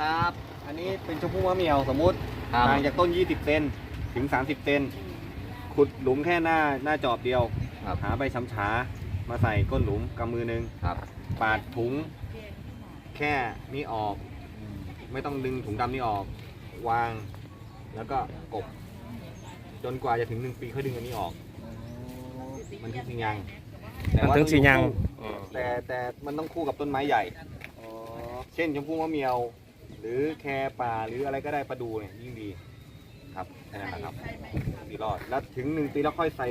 ครับ อันนี้เป็นชมพู่มะเหมี่ยวสมมุติครับ ห่างจากต้น 20 เซนถึง 30 เซนขุดหลุมแค่หน้าหน้าจอบเดียว ครับหาใบช้ำฉามาใส่ก้นหลุมกำมือหนึง ครับปาดถุงแค่นี้ออก ไม่ต้องดึงถุงดำนี้ออก วาง แล้วก็กบ จนกว่าจะถึงหนึ่งปีค่อยดึงอันนี้ออก มันถึงสิยังแต่มันว่าถึงสิยังคู่แต่แต่มันต้องคู่กับต้นไม้ใหญ่ เช่นชมพู่มะเหมียว หรือแคป่าหรืออะไรก็ได้ประดูเนี่ยยิ่งดีครับแค่นั้นแหละครับดีรอดแล้วถึงหนึ่งปีแล้วค่อยใส่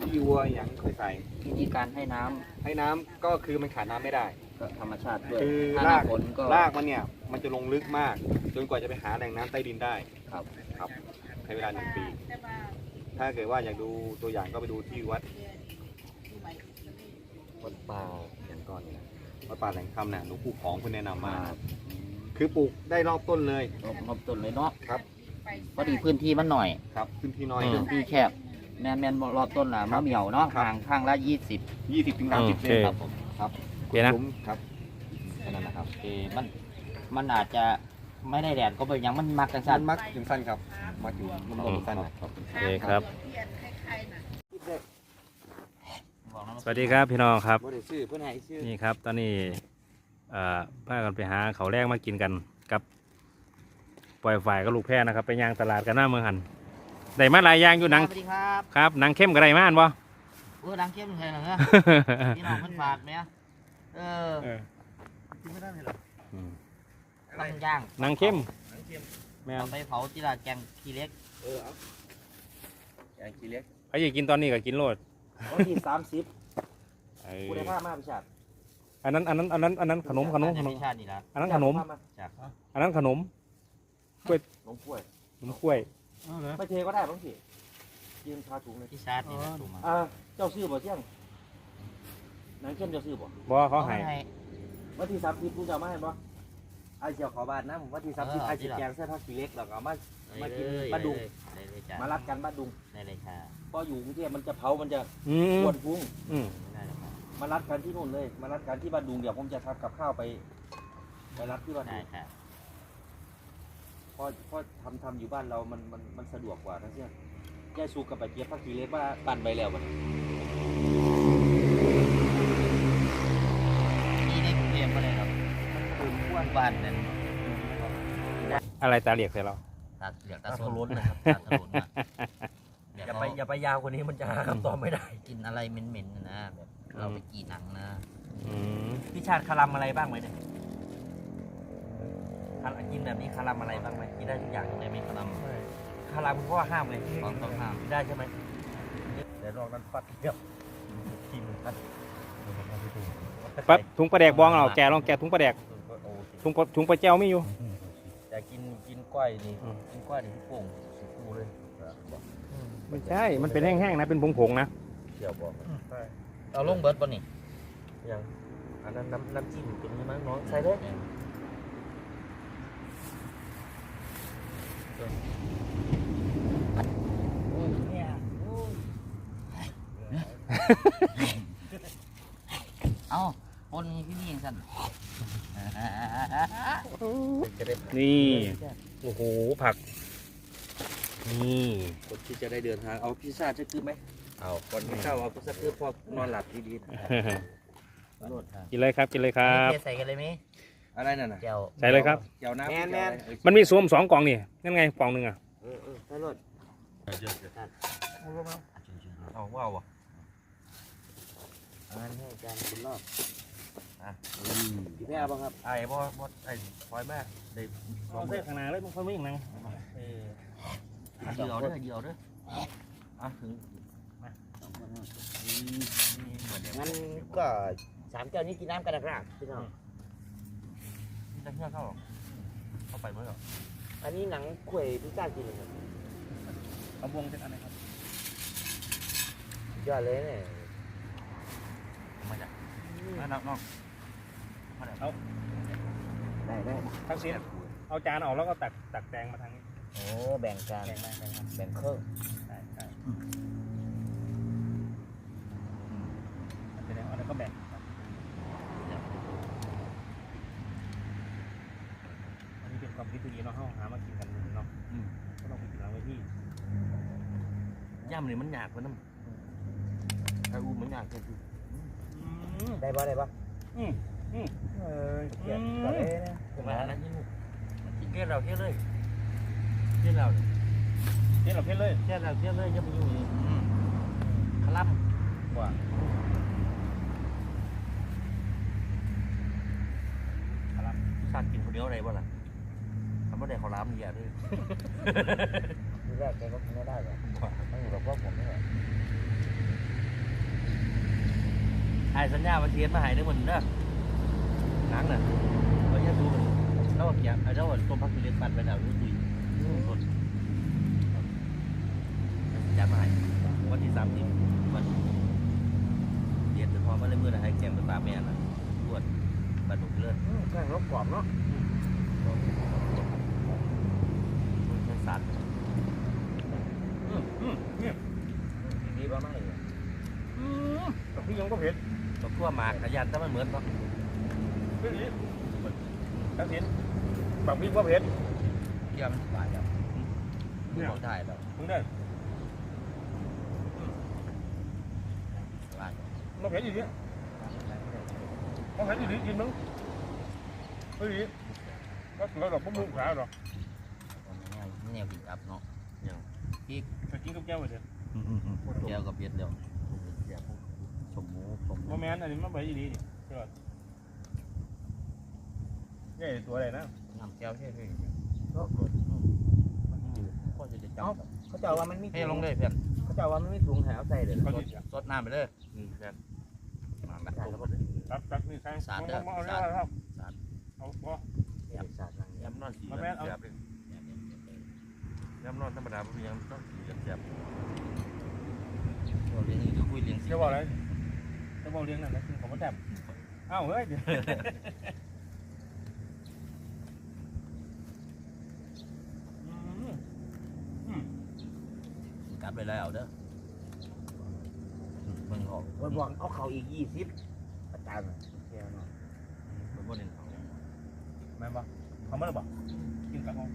ขี้วัวอย่างค่อยใส่ วิธีการให้น้ำให้น้ำก็คือมันขาดน้ำไม่ได้ ก็ธรรมชาติด้วยคือถ้าหน้าราก ฝนก็รากมันเนี่ยมันจะลงลึกมาก จนกว่าจะไปหาแหล่งน้ำใต้ดินได้ครับครับใช้เวลาหนึ่งปี ถ้าเกิดว่าอยากดูตัวอย่างก็ไปดูที่วัดวัดป่าอย่างก่อนเนี่ยวัดป่าแหล่งธรรมเนี่ยหลวงปู่ของคุณแนะนำมา คือปลูกได้รอบต้นเลย รอบรอบต้นเลยเนาะครับ พอดีพื้นที่มันหน่อยครับขึ้นที่น้อย พื้นที่แคบแมนแมนรอบต้นล่ะมะเหมี่ยวเนาะครับ ห่างข้างละยี่สิบยี่สิบถึงสามสิบโอเซเค นครับผมครับโอเคนะหลุมครับแค่นั้นนะครับโอเคมันมันอาจจะไม่ได้แดดก็เป็นอย่างมันมักกันสั้สั้นนมักถึงสั้นครับ มักอยู่มันลงสั้นหน่อยโอเคครับ บอกน้องสวัสดีครับพี่น้องครับ บ่ได้ชื่อเพื่อนให้ชื่อนี่ครับ ตอนนี้เอ่อ พากันไปหาเขาวแรกมากินกันกับปล่อยฝ่ายกับลูกแพร่นะครับ ไปย่างตลาดกันหน้าเมืองหันได้มาหลายอย่างอยู่หนังสวัสดีครับครับหนังเข้มกับไรมาอันบ่โอ้ดังเข้มเลยเหรอพี่น้องมันฝากไหมเออเออกินไม่ได้เลยหรออืมต้องย่างหนังเข้มแม่เอานไปเผาที่ละแกงขี้เล็กเออเอาแกงขี้เล็กใครอยากกินตอนนี้ก็กินโลดวันที่สามสิบเออกูได้ผ้ามาพิชาติ อันนั้นอันนั้นอันนั้นอันนั้นขนมขนมขนมพิชาตินี่ละอันนั้นขนม จากอันนั้นขนมนมกล้วย ขนมกล้วยไม่เทก็ได้บ้างสิยืนพาถุงเลยพิชาตินี่ละถูกไหมอ่าเจ้าซื้อบ่เที่ยงนางเข้มเจ้าซื้อบ่บ่เขาให้วันที่สามสิบผู้จะเอามาให้บ่ไอ้เจ้าขอบานนะผมวันที่สามสิบไอ้จีแกงเส้นผักสีเล็กแล้วก็เอามา มากินบ้านดุงได้เลยจ้ามารัดกันบ้านดุงได้เลยจ้าพออยู่กรุงเทพมันจะเผา มันจะอืมปวดฟุ้งอืมไม่ได้หรอกครับมารัดกันที่นู่นเลย มารัดกันที่บ้านดุงเดี๋ยวผมจะทำกับข้าวไป ไปรัดที่บ้านได้ดุงค่ะเพราะเพราะทำทำอยู่บ้านเรามันมันมันสะดวกกว่านะเสี่ยแก้สูกับไปเจี๊ยบผักสีเล็กว่าปั่นไปแล้วมันนี่ในกรุงเทพก็ได้ครับกลุ่มอ้วนบ้านนั่นอะไรตาเหลียกใส่เรา ตาเหลือกตาโซนนะครับตาถลนนะเดี๋ยวอย่าเขาไปอย่าไปยาวกว่านี้มันจะหาคำตอบไม่ได้ กินอะไรเหม็นๆนะนะแบบ เราไปกรีดหนังนะอืมพี่ชาติคารัมอะไรบ้างไหมเนี่ยคารากินแบบนี้คารัมอะไรบ้างไหมกินได้ทุกอย่างได้ไหมครับคารัมเพราะว่าห้ามเลยต้องต้องห้ามกินได้ใช่ไหมเดี๋ยวลองนั้นปัดเดียวกินกันปั๊บถุงปลาแดกบองเราแกลองแกะถุงปลาแดกโอเคถุงปลาถุงปลาแจ้วไม่อยู่แต่กินกินกล้อยนี่อืมกินกล้อยนี่พี่โป่งสุกูเลยไม่ใช่ มันเป็นแห้งๆนะเป็นผงๆนะเดี๋ยวบอก เอาลงเบิร์ดป่ะนี่ยังอันนั้นน้ำน้ำจิ้มเป็นยังไงน้องใส่เลยเอาคนพี่นี่สั่นจะได้นี่ โอ้โห ผัก นี่คนที่จะได้เดินทาง เอาพิซซ่าจะคือไหม เอาก่อนที่เข้าเอาพิซซ่าคือพอนอนหลับดีๆนะนวดกินเลยครับกินเลยครับเทใส่กันเลยไหมอะไรนั่นน่ะเจียวใส่เลยครับ เจียวน้ำแมนแมนเจียวอะไรมันมีสวมสองกล่องนี่นั่นไงกล่องหนึ่งอะเออเออใส่รถเอาว้าวอะอันนี้จานคุณรอบพี่แพ้บ้างครับไอ้บอสบอสไอ้คอยแม่ได้ลเอาองเส้นข้างหน้าเลยมันค่อยวิ่งนะเออเดียวเด้อเดียวเด้ออะถึง งั้นก็สามแก้วนี้กินน้ำกันนะครับพี่น้องนี่จะเชื่อเข้าหรอเข้าไปเมื่อหรออันนี้หนังข่วยพิซซ่ากินเลยครับเอาวงเป็นอะไรครับยอดเลยเนี่ยมาจากนอกนอกมาจากได้ได้ทั้งสิ้นเอาจานออกแล้วก็ตักตักแตงมาทางนี้โอ้แบ่งกันแตงมาแตงมาแบ่งครึ่งใช่ใช่เป็นอะไรก็แบ่งครับอันนี้เป็น ต้องพิธีเนาะเฮาหามากินกันเนาะ อืม ก็ต้องไปกินหลังเวที ย่ำนี่มันยากกว่าน้ำถ้าอูมันยากแค่คือได้ปะได้ปะอืมอืม เออเกียดก็ได้นะมาแล้วยิ่งกินแค่เราแค่เลยแค่เราเฮ็ดเราเฮ็ดเลยแค่เราแค่เลยยังไม่อยู่นี่คลั่มว่าชาติกินคนเดียวอะไรบ้างล่ะทำไม่ได้เขาล้ามเยอะด้วย ทีแรกแกก็กินไม่ได้หรอก ไม่อยู่กับพวกผมนี่แหละไอ้สัญญามาเทียนมาหายได้หมดเด้อหนังน่ะเราจะดูมันแล้วเกียร์ไอ้เจ้าต้มพักกิเลสปันไปแล้วรู้ตุยสดจัดมาให้วันที่สามสิบวันเดียดพอมาเลยมือนะให้แกงเป็นปลาแม่น่ะตรวจบัตรดุเลิศแค่รบกรอบเนาะ ใช้สัตว์ อืมอืมเนี่ย ดีป่ะไม่ อืมกับพี่ยังก็เผ็ด ตัว ขั้วหมากขยันแต่มันเหมือนเนาะเรื่องนี้ตัดสินบักพี่ก็เผ็ดเกี่ยวมันสบายครับคือบอกได้แล้วมึงได้สบายมาเผ็ดอีกทีมาเผ็ดอีกทีกินมึงเฮ้ยก็สวยหรอกพวกมึงขาหรอกแนวกินกับเนาะไปกินกับแก้วไปเถอะแก้วกับเบียดเดียว สมหมูสมหมูโมแมนอันนี้มาไปอีดีนี่ใช่ป่ะนี่ตัวอะไรนะน้ำแก้วใช่ไหมก็ก็จะจับเขาเจ้าว่ามันมีให้ลงเลยเพื่อนเขาเจ้าว่ามันมีถุงแถวใส่เลยเขาจะสดน้ำไปเลยอืมเพื่อนมาละลงมาเลยตักตักนี่ใช่สาดเด้อเอาสาดเอาครับสาดเอาพอยับสาดนั่งย้ำนอนสีมาแม่นเอาแบบเลยย้ำนอนธรรมดาไม่มีย้ำต้องสีแบบเราเรียนนี่คือคุยเรียนสีจะบอกอะไร จะบอกเลี้ยงนั่นนะคือของมาแทบเอ้าวเฮ้ยเดี๋ยวกลับไปแล้วเด้อมึงออกวันบอกเอาเขาอีกยี่สิบอาจารย์แกเนาะมันบ่เน้นของแม่นปะเขาไม่ได้บอกกินกับเขา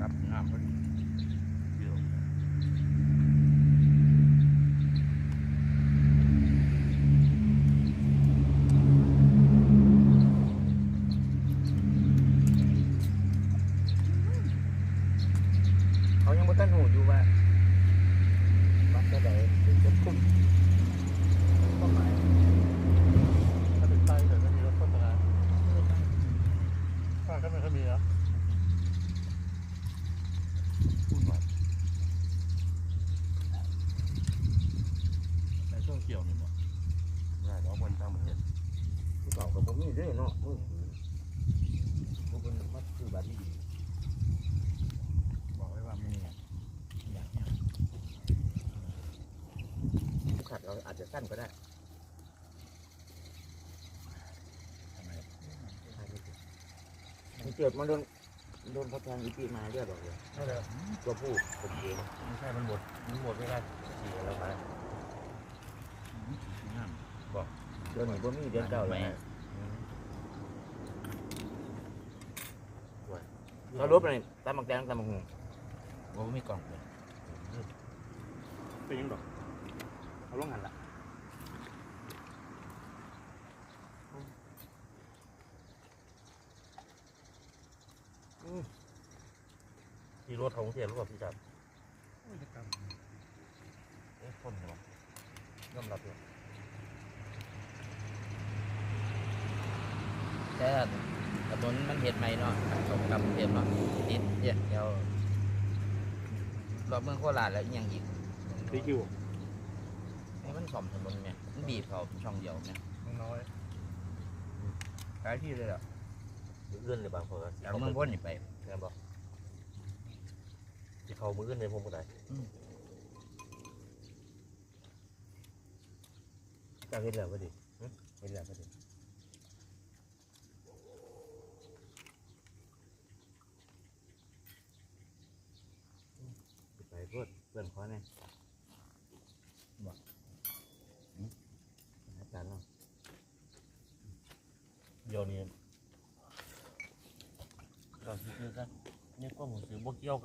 ครับน้ำพอดีเดี๋ยว เขายังไม่ทันหูอยู่ว่าวัดจะไหนถึงจะคุ้มก็หมาย ถ้าถึงใต้เดี๋ยวจะมีรถโฆษณาข้าก็ไม่ค่อยมีแล้ว พูดหน่อยในช่วงเกี่ยวนี่บ่ได้แล้ววันตั้งประเทศ ผู้เก่ากับผมนี่ด้วยเนาะผู้ผู้คนมาคือบัตรดีบอกไว้ว่าไม่มีอยากเนี่ยผู้ขัดเราอาจจะสั้นก็ได้ทำไมมันเกิดมาโดนโดนเขาแทงอีปีมาเรียบร้อยเลยไม่เลยตัวผู้ผมเองไม่ใช่มันหมดมันหมดเวลาสี่แล้วไปน้ำบอก เดือนหนึ่งบ่มีเดือนเก่าแล้วเขาลบเลยตามมักแดงตามมักหงว่าไม่กล่องเลยเป็นยังดอกเอาลงหันละที่รถของเทียนรถพี่จับเอ๊ะคนเหรอย่อมรับเลย แต่ถนนมันเห็ดใหม่เนาะสมกับเห็ดเนาะติดเนี่ยเดี๋ยวรอบเมืองโคราชแล้วอิหยังอีกตีคิวให้มันสอมถนนเนี่ยมันบีบเขาช่องเดียวเนี่ยน้อยหลายที่เลยเหรอเลื่อนเลยบางคนเอาเมืองพ้นนี่ไปแม่บอกที่เขามืออื่นในผมก็ได้จะเห็นแล้วพอดีเห็นแล้วพอดีไปเพื่ อนเพื่อนขอเนี่ยบอกอาจา